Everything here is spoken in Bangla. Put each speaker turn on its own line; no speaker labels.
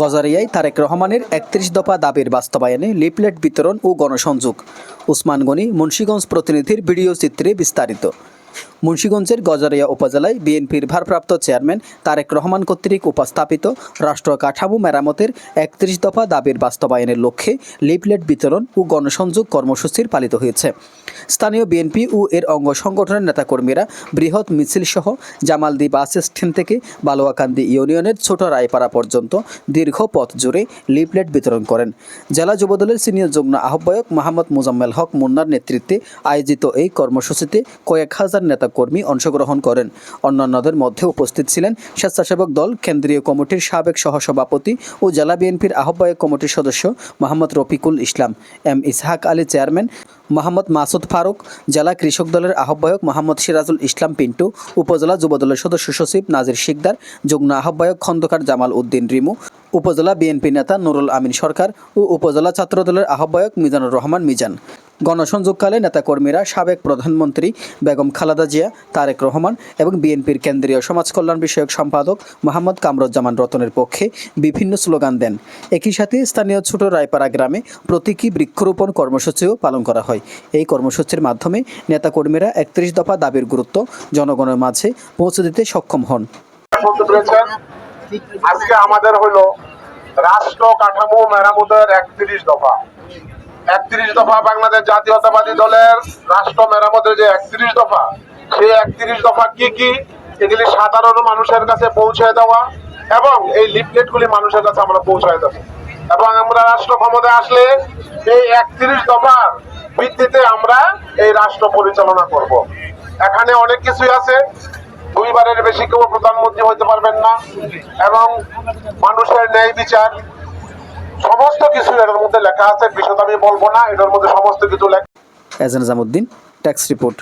গজারিয়ায় তারেক রহমানের একত্রিশ দফা দাবির বাস্তবায়নে লিফলেট বিতরণ ও গণসংযোগ। উসমান গনি মুন্সীগঞ্জ প্রতিনিধির ভিডিও চিত্রে বিস্তারিত। মুন্সীগঞ্জের গজারিয়া উপজেলায় বিএনপির ভারপ্রাপ্ত চেয়ারম্যান তারেক রহমান কর্তৃক উপস্থাপিত রাষ্ট্র কাঠামো মেরামতের একত্রিশ দফা দাবির বাস্তবায়নের লক্ষ্যে লিফলেট বিতরণ ও গণসংযোগ কর্মসূচির পালিত হয়েছে। স্থানীয় বিএনপি ও এর অঙ্গ সংগঠনের নেতাকর্মীরা বৃহৎ মিছিল সহ জামালদি বাস স্ট্যান্ড থেকে বালুয়াকান্দি ইউনিয়নের ছোট রায়পাড়া পর্যন্ত দীর্ঘ পথ জুড়ে লিফলেট বিতরণ করেন। জেলা যুবদলের সিনিয়র যুগ্ম আহ্বায়ক মোহাম্মদ মুজাম্মেল হক মুন্নার নেতৃত্বে আয়োজিত এই কর্মসূচিতে কয়েক হাজার নেতাকর্মী অংশগ্রহণ করেন। অন্যান্যদের মধ্যে উপস্থিত ছিলেন স্বেচ্ছাসেবক দল, কেন্দ্রীয় কমিটির সাবেক সহসভাপতি ও জেলা বিএনপির আহ্বায়ক কমিটির সদস্য মোহাম্মদ রফিকুল ইসলাম। এম ইসহাক আলী চেয়ারম্যান মোহাম্মদ মাসুদ ফারুক, জেলা কৃষক দলের আহ্বায়ক মোহাম্মদ সিরাজুল ইসলাম পিন্টু, উপজেলা যুবদলের সদস্য সচিব নাজির শিকদার, যুগ্ম আহ্বায়ক খন্দকার জামাল উদ্দিন রিমু, উপজেলা বিএনপি নেতা নুরুল আমিন সরকার ও উপজেলা ছাত্রদলের আহ্বায়ক মিজানুর রহমান মিজান। গণসংযোগকালে নেতাকর্মীরা সাবেক প্রধানমন্ত্রী বেগম খালেদা জিয়া, তারেক রহমান এবং বিএনপির কেন্দ্রীয় সমাজ কল্যাণ বিষয়ক সম্পাদক মোহাম্মদ কামরুজ্জামান রতনের পক্ষে বিভিন্ন স্লোগান দেন। একই সাথে স্থানীয় ছোট রায়পাড়া গ্রামে প্রতীকী বৃক্ষরোপণ কর্মসূচিও পালন করা হয়। এই কর্মসূচির মাধ্যমে নেতাকর্মীরা একত্রিশ দফা দাবির গুরুত্ব জনগণের মাঝে পৌঁছে দিতে সক্ষম হন।
আজকে আমাদের হলো রাষ্ট্র কাঠামো মেরামতের একত্রিশ দফা। একত্রিশ দফা বাংলাদেশ জাতীয়তাবাদী দলের রাষ্ট্র মেরামতের যে একত্রিশ দফা, সেই একত্রিশ দফা কি কি? এগুলি সাধারণ মানুষের কাছে পৌঁছে দেওয়া এবং এই লিফলেট গুলি মানুষের কাছে আমরা পৌঁছায় দেবো। এবং আমরা রাষ্ট্র ক্ষমতায় আসলে এই একত্রিশ দফার ভিত্তিতে আমরা এই রাষ্ট্র পরিচালনা করব। এখানে অনেক কিছুই আছে। দুইবারের বেশি কেউ প্রধানমন্ত্রী হতে পারবেন না। এবং মানুষের ন্যায় বিচার সমস্ত কিছু এটার মধ্যে লেখা আছে, বিশদ আমি বলব না, এটার মধ্যে সমস্ত কিছু লেখা
এজেন্ট জামুদ্দিন ট্যাক্স রিপোর্ট